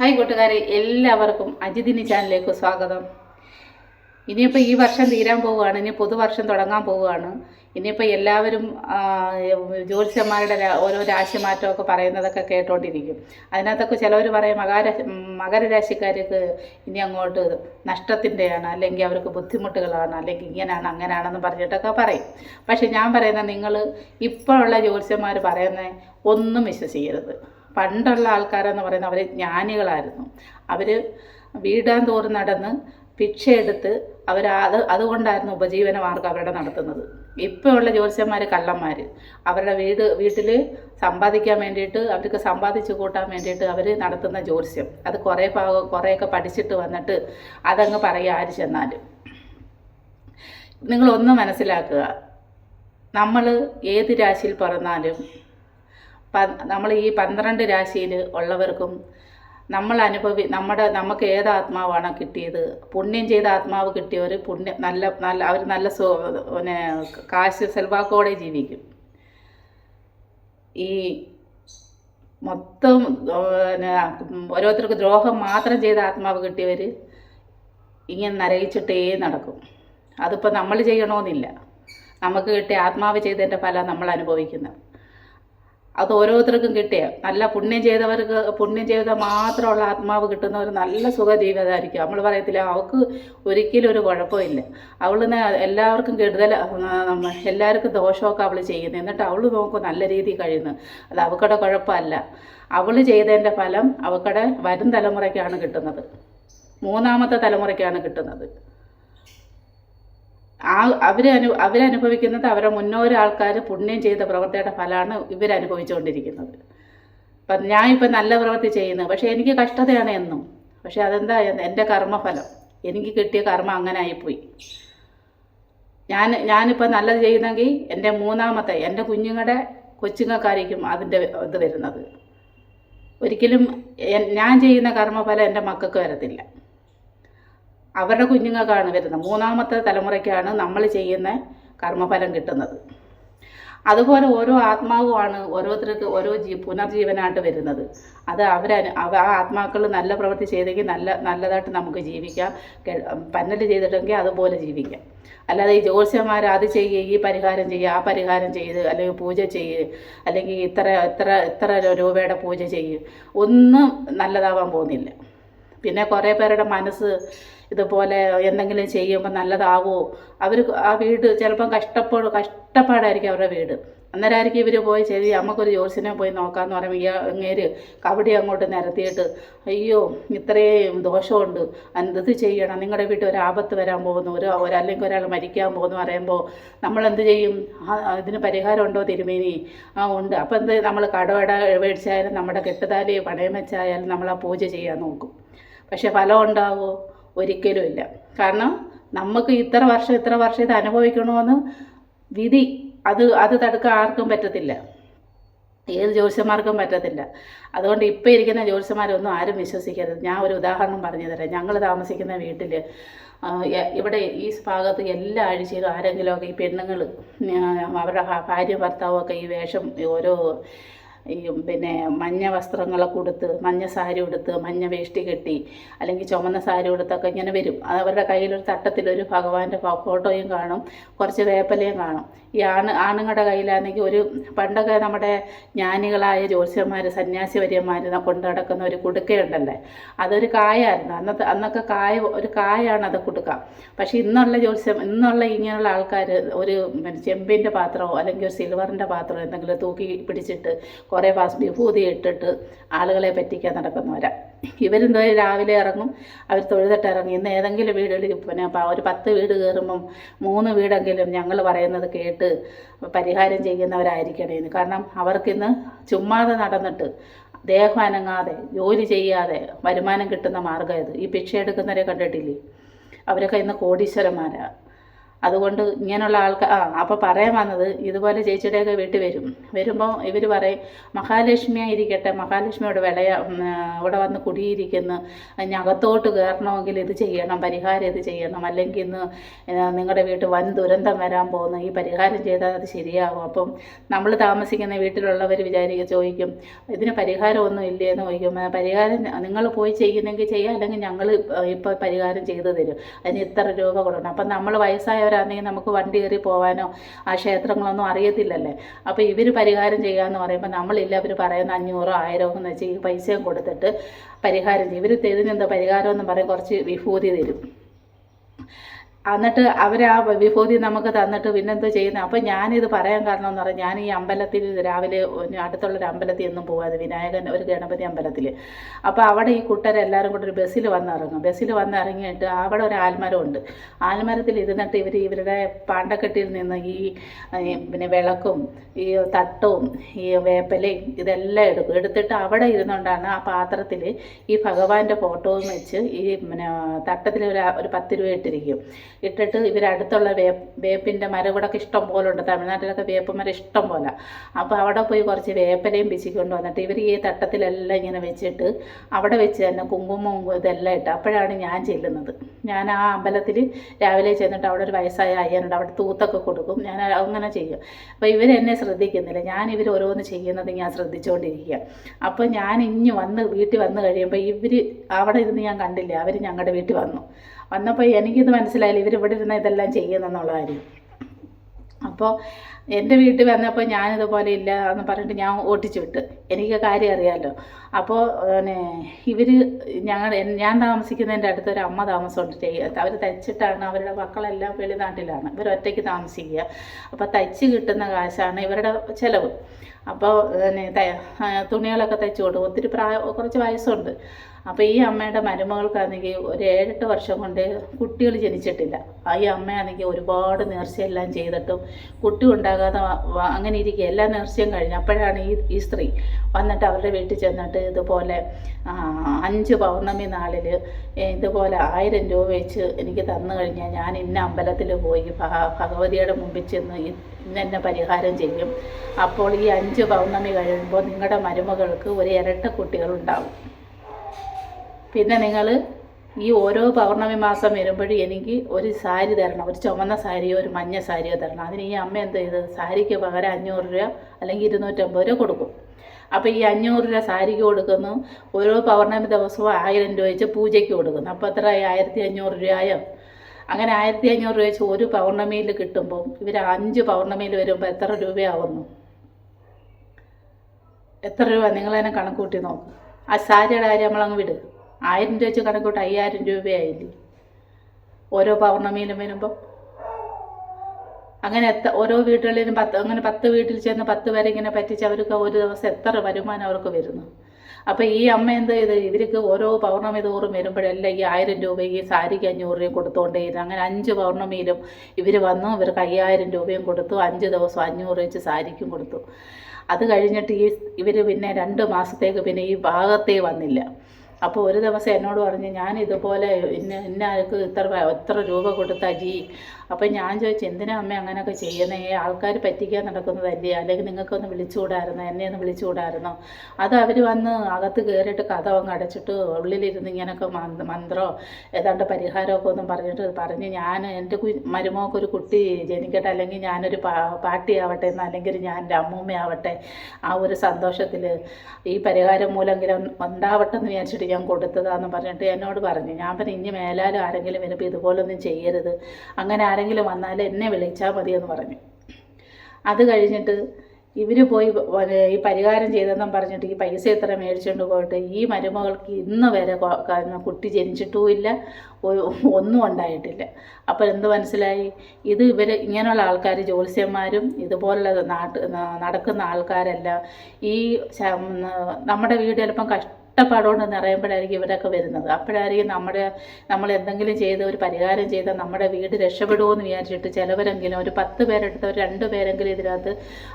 Hi കൂട്ടുകാരെ എല്ലാവർക്കും അജിതിനി ചാനലിലേക്ക് സ്വാഗതം. ഇനിയിപ്പോൾ ഈ വർഷം തീരാൻ പോവുകയാണ് ഇനി പുതുവർഷം തുടങ്ങാൻ പോവുകയാണ്. ഇനിയിപ്പോൾ എല്ലാവരും ജ്യോതിഷന്മാരുടെ ഓരോ രാശിമാറ്റമൊക്കെ പറയുന്നതൊക്കെ കേട്ടോണ്ടിരിക്കും. അതിനകത്തൊക്കെ ചിലവർ പറയും മകാര മകരരാശിക്കാർക്ക് ഇനി അങ്ങോട്ട് നഷ്ടത്തിന്റെയാണ് അല്ലെങ്കിൽ അവർക്ക് ബുദ്ധിമുട്ടുകളാണ് അല്ലെങ്കിൽ ഇങ്ങനെയാണ് അങ്ങനെയാണെന്ന് പറഞ്ഞിട്ടൊക്കെ പറയും. പക്ഷെ ഞാൻ പറയുന്നത് നിങ്ങൾ ഇപ്പോഴുള്ള ജ്യോത്സ്യന്മാർ പറയുന്നത് ഒന്നും വിശ്വസിക്കരുത്. പണ്ടുള്ള ആൾക്കാരെന്ന് പറയുന്നത് അവർ ജ്ഞാനികളായിരുന്നു. അവർ വീടാൻ തോറും നടന്ന് ഭിക്ഷയെടുത്ത് അവർ അത് അതുകൊണ്ടായിരുന്നു ഉപജീവന മാർഗം അവരുടെ നടത്തുന്നത്. ഇപ്പോൾ ഉള്ള ജ്യോത്സ്യന്മാർ കള്ളന്മാർ അവരുടെ വീട് വീട്ടിൽ സമ്പാദിക്കാൻ വേണ്ടിയിട്ട് അവർക്ക് സമ്പാദിച്ചു കൂട്ടാൻ വേണ്ടിയിട്ട് അവർ നടത്തുന്ന ജ്യോത്സ്യം. അത് കുറേ ഭാഗം കുറേയൊക്കെ പഠിച്ചിട്ട് വന്നിട്ട് അതങ്ങ് പറയുക ആര് ചെന്നാലും. നിങ്ങളൊന്ന് മനസ്സിലാക്കുക. നമ്മൾ ഏത് രാശിയിൽ പിറന്നാലും നമ്മൾ ഈ പന്ത്രണ്ട് രാശിയിൽ ഉള്ളവർക്കും നമ്മൾ അനുഭവി നമ്മുടെ നമുക്ക് ഏത് ആത്മാവാണ് കിട്ടിയത്? പുണ്യം ചെയ്ത ആത്മാവ് കിട്ടിയവർ പുണ്യം നല്ല നല്ല അവർ നല്ല സു പിന്നെ കാശ് സെൽവാക്കോടെ ജീവിക്കും. ഈ മൊത്തം പിന്നെ ഓരോരുത്തർക്ക് ദ്രോഹം മാത്രം ചെയ്ത ആത്മാവ് കിട്ടിയവർ ഇങ്ങനെ നരകിച്ചിട്ടേ നടക്കും. അതിപ്പോൾ നമ്മൾ ചെയ്യണമെന്നില്ല നമുക്ക് കിട്ടിയ ആത്മാവ് ചെയ്തതിന്റെ ഫലം നമ്മൾ അനുഭവിക്കുന്നത്. അത് ഓരോരുത്തർക്കും കിട്ടിയ. നല്ല പുണ്യം ചെയ്തവർക്ക് പുണ്യം ചെയ്ത മാത്രമുള്ള ആത്മാവ് കിട്ടുന്നവർ നല്ല സുഖജീവിതമായിരിക്കും. നമ്മൾ പറയത്തില്ല അവൾക്ക് ഒരിക്കലും ഒരു കുഴപ്പമില്ല. അവൾ എല്ലാവർക്കും കെടുതൽ എല്ലാവർക്കും ദോഷമൊക്കെ അവൾ ചെയ്യുന്നത് എന്നിട്ട് അവൾ നോക്കും നല്ല രീതിയിൽ കഴിയുന്നു. അത് അവക്കടെ കുഴപ്പമല്ല. അവൾ ചെയ്തതിന്റെ ഫലം അവക്കടെ വരും തലമുറയ്ക്കാണ് കിട്ടുന്നത്. മൂന്നാമത്തെ തലമുറയ്ക്കാണ് കിട്ടുന്നത്. ആ അവർ അനു അവരനുഭവിക്കുന്നത് അവരുടെ മുന്നോര ആൾക്കാർ പുണ്യം ചെയ്ത പ്രവൃത്തിയുടെ ഫലമാണ് ഇവരനുഭവിച്ചുകൊണ്ടിരിക്കുന്നത്. അപ്പം ഇപ്പം നല്ല പ്രവൃത്തി ചെയ്യുന്നത് പക്ഷേ എനിക്ക് കഷ്ടതയാണ് എന്നും. പക്ഷേ അതെന്താ എന്റെ കർമ്മഫലം. എനിക്ക് കിട്ടിയ കർമ്മം അങ്ങനെ ആയിപ്പോയി ഞാൻ ഞാനിപ്പോൾ നല്ലത് ചെയ്യുന്നെങ്കിൽ എന്റെ മൂന്നാമത്തെ എന്റെ കുഞ്ഞുങ്ങളുടെ കൊച്ചുങ്ങൾക്കായിരിക്കും അതിന്റെ ഇത് വരുന്നത്. ഒരിക്കലും ഞാൻ ചെയ്യുന്ന കർമ്മഫലം എന്റെ മക്കൾക്ക് വരത്തില്ല. അവരുടെ കുഞ്ഞുങ്ങൾക്കാണ് വരുന്നത്. മൂന്നാമത്തെ തലമുറയ്ക്കാണ് നമ്മൾ ചെയ്യുന്ന കർമ്മഫലം കിട്ടുന്നത്. അതുപോലെ ഓരോ ആത്മാവുമാണ് ഓരോരുത്തർക്ക് ഓരോ ജീ പുനർജീവനായിട്ട് വരുന്നത്. അത് അവർ അവ ആ ആത്മാക്കൾ നല്ല പ്രവൃത്തി ചെയ്തെങ്കിൽ നല്ല നല്ലതായിട്ട് നമുക്ക് ജീവിക്കാം. പന്നൽ ചെയ്തിട്ടെങ്കിൽ അതുപോലെ ജീവിക്കാം. അല്ലാതെ ഈ ജ്യോത്സ്യന്മാർ അത് ചെയ്യുക ഈ പരിഹാരം ചെയ്യുക ആ പരിഹാരം ചെയ്ത് അല്ലെങ്കിൽ പൂജ ചെയ്യുക അല്ലെങ്കിൽ ഇത്ര ഇത്ര ഇത്ര രൂപയുടെ പൂജ ചെയ്യുക ഒന്നും നല്ലതാവാൻ പോകുന്നില്ല. പിന്നെ കുറേ പേരുടെ മനസ്സ് ഇതുപോലെ എന്തെങ്കിലും ചെയ്യുമ്പോൾ നല്ലതാവോ? അവർ ആ വീട് ചിലപ്പം കഷ്ടപ്പാട് കഷ്ടപ്പാടായിരിക്കും അവരുടെ വീട്. അന്നേരമായിരിക്കും ഇവർ പോയി ശരി നമുക്കൊരു ജോത്സ്യനെ പോയി നോക്കാമെന്ന് പറയുമ്പോൾ ഈ അങ്ങേര് കബഡി അങ്ങോട്ട് നിരത്തിയിട്ട് അയ്യോ ഇത്രയും ദോഷമുണ്ട്. എന്ത് ചെയ്യണം? നിങ്ങളുടെ വീട്ടിൽ ഒരു ആപത്ത് വരാൻ പോകുന്നു. ഒരു ഒരല്ലെങ്കിൽ ഒരാൾ മരിക്കാൻ പോകുന്നു പറയുമ്പോൾ നമ്മൾ എന്ത് ചെയ്യും ഇതിന് പരിഹാരം ഉണ്ടോ തിരുമേനി? ആ ഉണ്ട്. അപ്പം എന്ത്? നമ്മൾ കടവട മേടിച്ചായാലും നമ്മുടെ കെട്ടുതാലി പണയം വെച്ചായാലും നമ്മൾ ആ പൂജ ചെയ്യാൻ നോക്കും. പക്ഷെ ഫലം ഉണ്ടാവുമോ ഒരിക്കലും ഇല്ല. കാരണം നമുക്ക് ഇത്ര വർഷം ഇത്ര വർഷം ഇത് അനുഭവിക്കണമെന്ന് വിധി അത് അത് തടുക്കാൻ ആർക്കും പറ്റത്തില്ല. ഏത് ജ്യോത്സ്യന്മാർക്കും പറ്റത്തില്ല. അതുകൊണ്ട് ഇപ്പോൾ ഇരിക്കുന്ന ജ്യോത്സ്യന്മാരൊന്നും ആരും വിശ്വസിക്കരുത്. ഞാൻ ഒരു ഉദാഹരണം പറഞ്ഞു തരാം. ഞങ്ങൾ താമസിക്കുന്ന വീട്ടിൽ ഇവിടെ ഈ ഭാഗത്ത് എല്ലാ ആഴ്ചയിലും ആരെങ്കിലുമൊക്കെ ഈ പെണ്ണുങ്ങൾ അവരുടെ ഭാര്യ ഭർത്താവൊക്കെ ഈ വേഷം ഓരോ ഈ പിന്നെ മഞ്ഞ വസ്ത്രങ്ങളൊക്കെ ഉടുത്ത് മഞ്ഞ സാരി ഉടുത്ത് മഞ്ഞ വേഷ്ടി കെട്ടി അല്ലെങ്കിൽ ചുമന്ന സാരി ഉടുത്തൊക്കെ ഇങ്ങനെ വരും. അത് അവരുടെ കയ്യിലൊരു തട്ടത്തിലൊരു ഭഗവാന്റെ ഫോട്ടോയും കാണും കുറച്ച് വേപ്പലയും കാണും. ഈ ആണ് ആണുങ്ങളുടെ കയ്യിലാണെങ്കിൽ ഒരു പണ്ടൊക്കെ നമ്മുടെ ജ്ഞാനികളായ ജ്യോത്സ്യന്മാർ സന്യാസി വര്യന്മാർ കൊണ്ടു നടക്കുന്ന ഒരു കുടുക്കയുണ്ടല്ലേ? അതൊരു കായായിരുന്നു. അന്നത്തെ അന്നൊക്കെ കായ ഒരു കായാണ് അത് കുടുക്ക. പക്ഷേ ഇന്നുള്ള ജ്യോത്സ്യം ഇന്നുള്ള ഇങ്ങനെയുള്ള ആൾക്കാർ ഒരു ചെമ്പിന്റെ പാത്രമോ അല്ലെങ്കിൽ ഒരു സിൽവറിന്റെ പാത്രമോ എന്തെങ്കിലും തൂക്കി പിടിച്ചിട്ട് കുറേ ഫാസ് വിഭൂതി ഇട്ടിട്ട് ആളുകളെ പറ്റിക്കാൻ നടക്കുന്നവരാ. ഇവരെന്തോ രാവിലെ ഇറങ്ങും അവർ തൊഴുതിട്ട് ഇറങ്ങി. ഇന്ന് ഏതെങ്കിലും വീടുകളിൽ പിന്നെ ഒരു പത്ത് വീട് കയറുമ്പം മൂന്ന് വീടെങ്കിലും ഞങ്ങൾ പറയുന്നത് കേട്ട് പരിഹാരം ചെയ്യുന്നവരായിരിക്കണേന്ന് കാരണം അവർക്കിന്ന് ചുമ്മാതെ നടന്നിട്ട് ദേഹം അനങ്ങാതെ ജോലി ചെയ്യാതെ വരുമാനം കിട്ടുന്ന മാർഗം ഇത്. ഈ ഭിക്ഷ എടുക്കുന്നവരെ കണ്ടിട്ടില്ലേ? അവരൊക്കെ ഇന്ന് കോടീശ്വരന്മാരാ. അതുകൊണ്ട് ഇങ്ങനെയുള്ള ആൾക്കാർ ആ അപ്പോൾ പറയാൻ വന്നത് ഇതുപോലെ ചേച്ചിയുടെയൊക്കെ വീട്ടിൽ വരും. വരുമ്പോൾ ഇവർ പറയും മഹാലക്ഷ്മി ഇരിക്കട്ടെ മഹാലക്ഷ്മിയോട് വിളയ അവിടെ വന്ന് കുടിയിരിക്കുന്നു. ഞകത്തോട്ട് കയറണമെങ്കിൽ ഇത് ചെയ്യണം പരിഹാരം ഇത് ചെയ്യണം. അല്ലെങ്കിൽ ഇന്ന് നിങ്ങളുടെ വീട്ടിൽ വൻ ദുരന്തം വരാൻ പോകുന്നു. ഈ പരിഹാരം ചെയ്താൽ അത് ശരിയാകും. അപ്പം നമ്മൾ താമസിക്കുന്ന വീട്ടിലുള്ളവർ വിചാരിക്കുക ചോദിക്കും ഇതിന് പരിഹാരമൊന്നും ഇല്ലേ എന്ന് ചോദിക്കും പരിഹാരം നിങ്ങൾ പോയി ചെയ്യുന്നെങ്കിൽ ചെയ്യാം. അല്ലെങ്കിൽ ഞങ്ങൾ ഇപ്പോൾ പരിഹാരം ചെയ്തു തരും. അതിന് ഇത്ര രൂപ കൊടുക്കണം. അപ്പം നമ്മൾ വയസ്സായവരാണെങ്കിൽ നമുക്ക് വണ്ടി കയറി പോകാനോ ആ ക്ഷേത്രങ്ങളൊന്നും അറിയത്തില്ലല്ലേ? അപ്പോൾ ഇവർ പരിഹാരം ചെയ്യാമെന്ന് പറയുമ്പോൾ നമ്മളില്ല അവർ പറയുന്ന അഞ്ഞൂറോ ആയിരമോ എന്ന് വെച്ച് ഈ പൈസയും കൊടുത്തിട്ട് പരിഹാരം ചെയ്യും. ഇവർ തരുന്നെന്താ പരിഹാരം എന്ന് പറയും കുറച്ച് വിഭൂതി തരും. എന്നിട്ട് അവർ ആ വിഭൂതി നമുക്ക് തന്നിട്ട് പിന്നെന്തോ ചെയ്യുന്നത് അപ്പം ഞാനിത് പറയാൻ കാരണം എന്ന് പറഞ്ഞാൽ ഞാൻ ഈ അമ്പലത്തിൽ രാവിലെ അടുത്തുള്ളൊരു അമ്പലത്തിൽ ഒന്നും പോകാതെ വിനായകൻ ഒരു ഗണപതി അമ്പലത്തിൽ. അപ്പോൾ അവിടെ ഈ കൂട്ടരെല്ലാവരും കൂടെ ഒരു ബസ്സിൽ വന്നിറങ്ങും. ബസ്സിൽ വന്നിറങ്ങിയിട്ട് അവിടെ ഒരു ആൽമരമുണ്ട്. ആൽമരത്തിൽ ഇരുന്നിട്ട് ഇവർ ഇവരുടെ പാണ്ടക്കെട്ടിൽ നിന്ന് ഈ പിന്നെ വിളക്കും ഈ തട്ടവും ഈ വേപ്പലയും ഇതെല്ലാം എടുക്കും. എടുത്തിട്ട് അവിടെ ഇരുന്നുകൊണ്ടാണ് ആ പാത്രത്തിൽ ഈ ഭഗവാന്റെ ഫോട്ടോയും വെച്ച് ഈ പിന്നെ തട്ടത്തിൽ ഒരു ഒരു പത്ത് രൂപ ഇട്ടിരിക്കും. ഇട്ടിട്ട് ഇവരടുത്തുള്ള വേ വേപ്പിന്റെ മരം ഇവിടെ ഇഷ്ടം പോലെ ഉണ്ട് തമിഴ്നാട്ടിലൊക്കെ വേപ്പ് മരം ഇഷ്ടം പോലെ. അപ്പോൾ അവിടെ പോയി കുറച്ച് വേപ്പലയും പിശിക്കൊണ്ട് വന്നിട്ട് ഇവർ ഈ തട്ടത്തിലെല്ലാം ഇങ്ങനെ വെച്ചിട്ട് അവിടെ വെച്ച് തന്നെ കുങ്കുമവും ഇതെല്ലാം ഇട്ട് അപ്പോഴാണ് ഞാൻ ചെല്ലുന്നത്. ഞാൻ ആ അമ്പലത്തിൽ രാവിലെ ചെന്നിട്ട് അവിടെ ഒരു വയസ്സായ അയ്യനുണ്ട്. അവിടെ തൂത്തൊക്കെ കൊടുക്കും. ഞാൻ അങ്ങനെ ചെയ്യും. അപ്പോൾ ഇവരെന്നെ ശ്രദ്ധിക്കുന്നില്ല. ഞാൻ ഇവർ ഓരോന്ന് ചെയ്യുന്നത് ഞാൻ ശ്രദ്ധിച്ചുകൊണ്ടിരിക്കുക അപ്പോൾ ഞാൻ ഇഞ്ഞ് വന്ന് വീട്ടിൽ വന്ന് കഴിയുമ്പോൾ ഇവർ അവിടെ ഇരുന്ന് ഞാൻ കണ്ടില്ല. അവർ ഞങ്ങളുടെ വീട്ടിൽ വന്നു. വന്നപ്പോൾ എനിക്കിത് മനസ്സിലായില്ല ഇവർ ഇവിടെ ഇരുന്ന് ഇതെല്ലാം ചെയ്യുന്നെന്നുള്ള കാര്യം. അപ്പോൾ എന്റെ വീട്ടിൽ വന്നപ്പോൾ ഞാനിതുപോലെ ഇല്ല എന്ന് പറഞ്ഞിട്ട് ഞാൻ ഓട്ടിച്ചു വിട്ട്. എനിക്ക് കാര്യം അറിയാമല്ലോ അപ്പോൾ പിന്നെ ഇവർ ഞങ്ങൾ ഞാൻ താമസിക്കുന്നതിന്റെ അടുത്തൊരു അമ്മ താമസമുണ്ട്. ചെയ്യുക അവർ തയ്ച്ചിട്ടാണ് അവരുടെ മക്കളെല്ലാം വെളിനാട്ടിലാണ്. ഇവർ ഒറ്റയ്ക്ക് താമസിക്കുക. അപ്പോൾ തയ്ച്ച് കിട്ടുന്ന കാശാണ് ഇവരുടെ ചിലവ്. അപ്പോൾ തുണികളൊക്കെ തയ്ച്ചു കൊടുക്കും. ഒത്തിരി പ്രായ കുറച്ച് വയസ്സുണ്ട്. അപ്പോൾ ഈ അമ്മയുടെ മരുമകൾക്കാണെങ്കിൽ ഒരു ഏഴെട്ട് വർഷം കൊണ്ട് കുട്ടികൾ ജനിച്ചിട്ടില്ല. ഈ അമ്മയാണെങ്കിൽ ഒരുപാട് നേർച്ചയെല്ലാം ചെയ്തിട്ടും കുട്ടി ഉണ്ടാകാതെ അങ്ങനെ ഇരിക്കുക എല്ലാ നേർച്ചയും കഴിഞ്ഞു അപ്പോഴാണ് ഈ ഈ സ്ത്രീ വന്നിട്ട് അവരുടെ വീട്ടിൽ ചെന്നിട്ട് ഇതുപോലെ അഞ്ച് പൗർണമി നാളിൽ ഇതുപോലെ ആയിരം രൂപ വെച്ച് എനിക്ക് തന്നു കഴിഞ്ഞാൽ ഞാൻ ഇന്ന അമ്പലത്തിൽ പോയി ഭഗവതിയുടെ മുമ്പിൽ ചെന്ന് ഇന്നെന്നെ പരിഹാരം ചെയ്യും. അപ്പോൾ ഈ അഞ്ച് പൗർണമി കഴിയുമ്പോൾ നിങ്ങളുടെ മരുമകൾക്ക് ഒരു ഇരട്ട കുട്ടികളുണ്ടാവും പിന്നെ നിങ്ങൾ ഈ ഓരോ പൗർണമി മാസം വരുമ്പോഴും എനിക്ക് ഒരു സാരി തരണം ഒരു ചുമന്ന സാരിയോ ഒരു മഞ്ഞ സാരിയോ തരണം. അതിന് ഈ അമ്മ എന്ത് ചെയ്ത് സാരിക്ക് പകരം അഞ്ഞൂറ് രൂപ അല്ലെങ്കിൽ ഇരുന്നൂറ്റമ്പത് രൂപ കൊടുക്കും. അപ്പോൾ ഈ അഞ്ഞൂറ് രൂപ സാരിക്ക് കൊടുക്കുന്നു. ഓരോ പൗർണമി ദിവസവും ആയിരം രൂപ വെച്ച് പൂജയ്ക്ക് കൊടുക്കുന്നു. അപ്പോൾ എത്ര ആയിരത്തി അഞ്ഞൂറ് രൂപയോ? അങ്ങനെ ആയിരത്തി അഞ്ഞൂറ് രൂപ വെച്ച് ഒരു പൗർണമിയിൽ കിട്ടുമ്പോൾ ഇവർ അഞ്ച് പൗർണമിയിൽ വരുമ്പോൾ എത്ര രൂപയാവുന്നു? എത്ര രൂപ? നിങ്ങൾ തന്നെ കണക്ക് കൂട്ടി നോക്ക്. ആ സാരിയുടെ കാര്യം നമ്മളങ്ങ് വിട്. ആയിരം രൂപ വെച്ച് കണക്ക് കൂട്ടി അയ്യായിരം രൂപയായില്ലേ? ഓരോ പൗർണമിയിലും വരുമ്പോൾ അങ്ങനെ എത്ര ഓരോ വീടുകളിലും പത്ത് അങ്ങനെ പത്ത് വീട്ടിൽ ചെന്ന് പത്ത് പേരെ ഇങ്ങനെ പറ്റിച്ച് അവർക്ക് ഒരു ദിവസം എത്ര വരുമാനം അവർക്ക് വരുന്നു. അപ്പോൾ ഈ അമ്മ എന്ത് ചെയ്ത്? ഇവർക്ക് ഓരോ പൗർണമി തോറും വരുമ്പോഴെല്ലാം ഈ ആയിരം രൂപ ഈ സാരിക്ക് അഞ്ഞൂറ് രൂപ കൊടുത്തുകൊണ്ടേയിരുന്നു അങ്ങനെ അഞ്ച് പൗർണമിയിലും ഇവർ വന്നു ഇവർക്ക് അയ്യായിരം രൂപയും കൊടുത്തു അഞ്ച് ദിവസം അഞ്ഞൂറ് വെച്ച് സാരിക്കും കൊടുത്തു. അത് കഴിഞ്ഞിട്ട് ഈ ഇവർ പിന്നെ രണ്ട് മാസത്തേക്ക് പിന്നെ ഈ ഭാഗത്തേ വന്നില്ല. അപ്പോൾ ഒരു ദിവസം എന്നോട് പറഞ്ഞ് ഞാൻ ഇതുപോലെ ഇന്ന ഇന്ന ആൾക്ക് ഇത്ര എത്ര രൂപ കൊടുത്താൽ ജി? അപ്പം ഞാൻ ചോദിച്ചു എന്തിനാ അമ്മ അങ്ങനെയൊക്കെ ചെയ്യുന്നേ? ആൾക്കാർ പറ്റിക്കാൻ നടക്കുന്നതല്ലേ? അല്ലെങ്കിൽ നിങ്ങൾക്കൊന്ന് വിളിച്ചുകൂടായിരുന്നോ? എന്നെ ഒന്ന് വിളിച്ചുകൂടായിരുന്നോ? അത് അവർ വന്ന് അകത്ത് കയറിയിട്ട് കഥ അങ്ങ് അടച്ചിട്ട് ഉള്ളിലിരുന്ന് ഇങ്ങനെയൊക്കെ മന്ത് മന്ത്രോ ഏതാണ്ട് പരിഹാരമൊക്കെ ഒന്നും പറഞ്ഞിട്ട് പറഞ്ഞ് ഞാൻ എന്റെ മരുമോക്ക് ഒരു കുട്ടി ജനിക്കട്ടെ അല്ലെങ്കിൽ ഞാനൊരു പാ പാട്ടിയാവട്ടെ എന്ന് അല്ലെങ്കിൽ ഞാൻ എന്റെ അമ്മൂമ്മയാവട്ടെ ആ ഒരു സന്തോഷത്തിൽ ഈ പരിഹാരം മൂലമെങ്കിലും ഉണ്ടാവട്ടെ എന്ന് വിചാരിച്ചിട്ട് ഞാൻ കൊടുത്തതാന്ന് പറഞ്ഞിട്ട് എന്നോട് പറഞ്ഞു. ഞാൻ പറഞ്ഞു ഇനി മേലാലും ആരെങ്കിലും വരുമ്പോൾ ഇതുപോലൊന്നും ചെയ്യരുത്. അങ്ങനെ ആരെങ്കിലും വന്നാൽ എന്നെ വിളിച്ചാൽ മതി എന്ന് പറഞ്ഞു. അത് കഴിഞ്ഞിട്ട് ഇവർ പോയി ഈ പരിഹാരം ചെയ്തെന്നും പറഞ്ഞിട്ട് ഈ പൈസ എത്ര മേടിച്ചുകൊണ്ട് പോയിട്ട് ഈ മരുമകൾക്ക് ഇന്ന് വരെ കുട്ടി ജനിച്ചിട്ടുമില്ല. ഒന്നും ഉണ്ടായിട്ടില്ല. അപ്പോൾ എന്ത് മനസ്സിലായി? ഇത് ഇവർ ഇങ്ങനെയുള്ള ആൾക്കാർ ജ്യോത്സ്യന്മാരും ഇതുപോലുള്ള നാട്ട് നടക്കുന്ന ആൾക്കാരെല്ലാം ഈ നമ്മുടെ വീട് ചിലപ്പം കഷ്ട കഷ്ടപ്പാടുകൊണ്ട് നിറയുമ്പോഴായിരിക്കും ഇവരൊക്കെ വരുന്നത്. അപ്പോഴായിരിക്കും നമ്മുടെ നമ്മൾ എന്തെങ്കിലും ചെയ്ത് ഒരു പരിഹാരം ചെയ്താൽ നമ്മുടെ വീട് രക്ഷപ്പെടുമോ വിചാരിച്ചിട്ട് ചിലവരെങ്കിലും ഒരു പത്ത് പേരെടുത്ത് ഒരു രണ്ട് പേരെങ്കിലും ഇതിനകത്ത്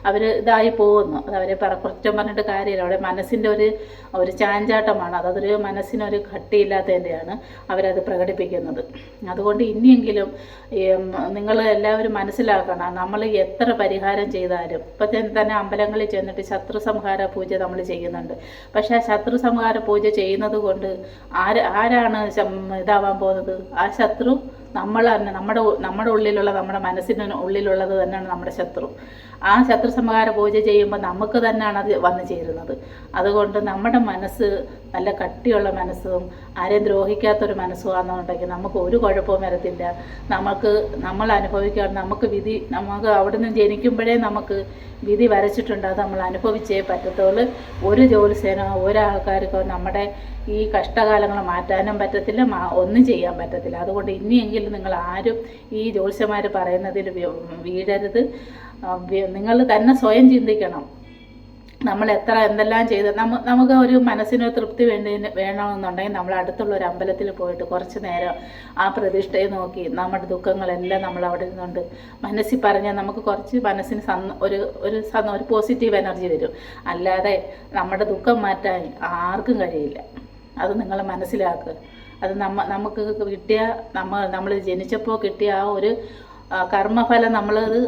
അവർ ഇതായി പോകുന്നു. അത് അവരെ പറ കുറ്റം പറഞ്ഞിട്ട് കാര്യമില്ല. അവിടെ മനസ്സിന്റെ ഒരു ഒരു ചാഞ്ചാട്ടമാണ്. അതൊരു മനസ്സിനൊരു കട്ടിയില്ലാത്തതിന്റെയാണ് അവരത് പ്രകടിപ്പിക്കുന്നത്. അതുകൊണ്ട് ഇനിയെങ്കിലും നിങ്ങൾ എല്ലാവരും മനസ്സിലാക്കണം. നമ്മൾ എത്ര പരിഹാരം ചെയ്താലും ഇപ്പം തന്നെ അമ്പലങ്ങളിൽ ചെന്നിട്ട് ശത്രു സംഹാര പൂജ നമ്മൾ ചെയ്യുന്നുണ്ട്. പക്ഷേ ആ ശത്രു സംഹാര പൂജ ചെയ്യുന്നത് കൊണ്ട് ആര് ആരാണ് ഇതാവാൻ പോകുന്നത്? ആ ശത്രു നമ്മൾ തന്നെ നമ്മുടെ നമ്മുടെ ഉള്ളിലുള്ള നമ്മുടെ മനസ്സിന് ഉള്ളിലുള്ളത് തന്നെയാണ് നമ്മുടെ ശത്രു. ആ ശത്രു സംഹാര പൂജ ചെയ്യുമ്പോൾ നമുക്ക് തന്നെയാണ് അത് വന്നു ചേരുന്നത്. അതുകൊണ്ട് നമ്മുടെ മനസ്സ് നല്ല കട്ടിയുള്ള മനസ്സും ആരെയും ദ്രോഹിക്കാത്തൊരു മനസ്സുമാണെന്നുണ്ടെങ്കിൽ നമുക്ക് ഒരു കുഴപ്പവും വരത്തില്ല. നമുക്ക് നമ്മൾ അനുഭവിക്കാൻ നമുക്ക് വിധി നമുക്ക് അവിടെ നിന്ന് ജനിക്കുമ്പോഴേ നമുക്ക് വിധി വരച്ചിട്ടുണ്ട്. അത് നമ്മൾ അനുഭവിച്ചേ പറ്റത്തുള്ളൂ. ഒരു ജോലിസേനോ ഒരാൾക്കാർക്കോ നമ്മുടെ ഈ കഷ്ടകാലങ്ങൾ മാറ്റാനും പറ്റത്തില്ല ഒന്നും ചെയ്യാൻ പറ്റത്തില്ല. അതുകൊണ്ട് ഇനിയെങ്കിലും നിങ്ങൾ ആരും ഈ ജോത്സ്യന്മാർ പറയുന്നതിൽ വീഴരുത്. നിങ്ങൾ തന്നെ സ്വയം ചിന്തിക്കണം. നമ്മൾ എത്ര എന്തെല്ലാം ചെയ്ത് നമ്മ നമുക്ക് ഒരു മനസ്സിന് തൃപ്തി വേണ്ടി വേണമെന്നുണ്ടെങ്കിൽ നമ്മൾ അടുത്തുള്ള ഒരു അമ്പലത്തിൽ പോയിട്ട് കുറച്ച് നേരം ആ പ്രതിഷ്ഠയെ നോക്കി നമ്മുടെ ദുഃഖങ്ങളെല്ലാം നമ്മൾ അവിടെ നിന്നുകൊണ്ട് മനസ്സിൽ പറഞ്ഞാൽ നമുക്ക് കുറച്ച് മനസ്സിന് ഒരു ഒരു സന്ന ഒരു പോസിറ്റീവ് എനർജി വരും. അല്ലാതെ നമ്മുടെ ദുഃഖം മാറ്റാൻ ആർക്കും കഴിയില്ല. അത് നിങ്ങൾ മനസ്സിലാക്കുക. അത് നമ്മ നമുക്ക് കിട്ടിയ നമ്മൾ നമ്മൾ ജനിച്ചപ്പോൾ കിട്ടിയ ആ ഒരു കർമ്മഫലം നമ്മളത്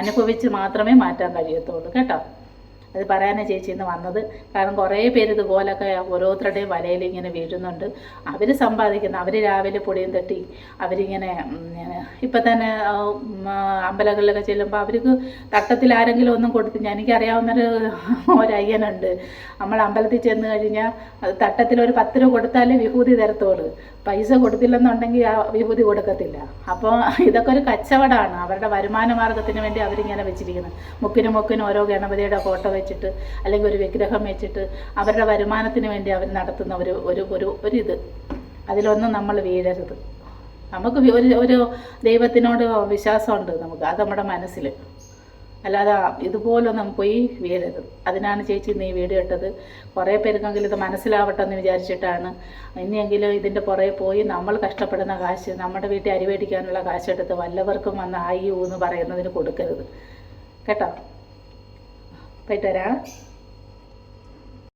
അനുഭവിച്ച് മാത്രമേ മാറ്റാൻ കഴിയത്തുള്ളൂ. കേട്ടോ? അത് പറയാനാണ് ചേച്ചി ഇന്ന് വന്നത്. കാരണം കുറേ പേര് ഇതുപോലൊക്കെ ഓരോരുത്തരുടെയും വലയിൽ ഇങ്ങനെ വീഴുന്നുണ്ട്. അവർ സമ്പാദിക്കുന്ന. അവർ രാവിലെ പൊടിയും തട്ടി അവരിങ്ങനെ ഇപ്പം തന്നെ അമ്പലങ്ങളിലൊക്കെ ചെല്ലുമ്പോൾ അവർക്ക് തട്ടത്തിൽ ആരെങ്കിലും ഒന്നും കൊടുത്ത് എനിക്കറിയാവുന്നൊരു ഒരയ്യനുണ്ട്. നമ്മൾ അമ്പലത്തിൽ ചെന്ന് കഴിഞ്ഞാൽ തട്ടത്തിൽ ഒരു പത്ത് രൂപ കൊടുത്താലേ വിഭൂതി തരത്തോളൂ പൈസ കൊടുത്തില്ലെന്നുണ്ടെങ്കിൽ ആ വിഭൂതി കൊടുക്കത്തില്ല. അപ്പോൾ ഇതൊക്കെ ഒരു കച്ചവടമാണ്. അവരുടെ വരുമാന മാർഗത്തിന് വേണ്ടി അവരിങ്ങനെ വെച്ചിരിക്കുന്നത് മുക്കിന് മുക്കിന് ഓരോ ഗണപതിയുടെ ഫോട്ടോ വെച്ചിട്ട് അല്ലെങ്കിൽ ഒരു വിഗ്രഹം വെച്ചിട്ട് അവരുടെ വരുമാനത്തിന് വേണ്ടി അവർ നടത്തുന്ന ഒരു ഒരു ഒരു ഒരു ഇത്. അതിലൊന്നും നമ്മൾ വീഴരുത്. നമുക്ക് ഒരു ഒരു ദൈവത്തിനോട് വിശ്വാസമുണ്ട് നമുക്ക്. അത് നമ്മുടെ മനസ്സിൽ. അല്ലാതെ ഇതുപോലൊന്നും പോയി വീഴരുത്. അതിനാണ് ചേച്ചി ഈ വീഡിയോ ഇട്ടത്. കുറേ പേർക്കെങ്കിലും ഇത് മനസ്സിലാവട്ടെ എന്ന് വിചാരിച്ചിട്ടാണ്. ഇനിയെങ്കിലും ഇതിന്റെ പുറകെ പോയി നമ്മൾ കഷ്ടപ്പെടുന്ന കാശ് നമ്മുടെ വീട്ടിൽ അരി മേടിക്കാനുള്ള കാശെടുത്ത് വല്ലവർക്കും വന്ന് ആയി എന്ന് പറയുന്നതിന് കൊടുക്കരുത്. കേട്ടോ? പോയിട്ട്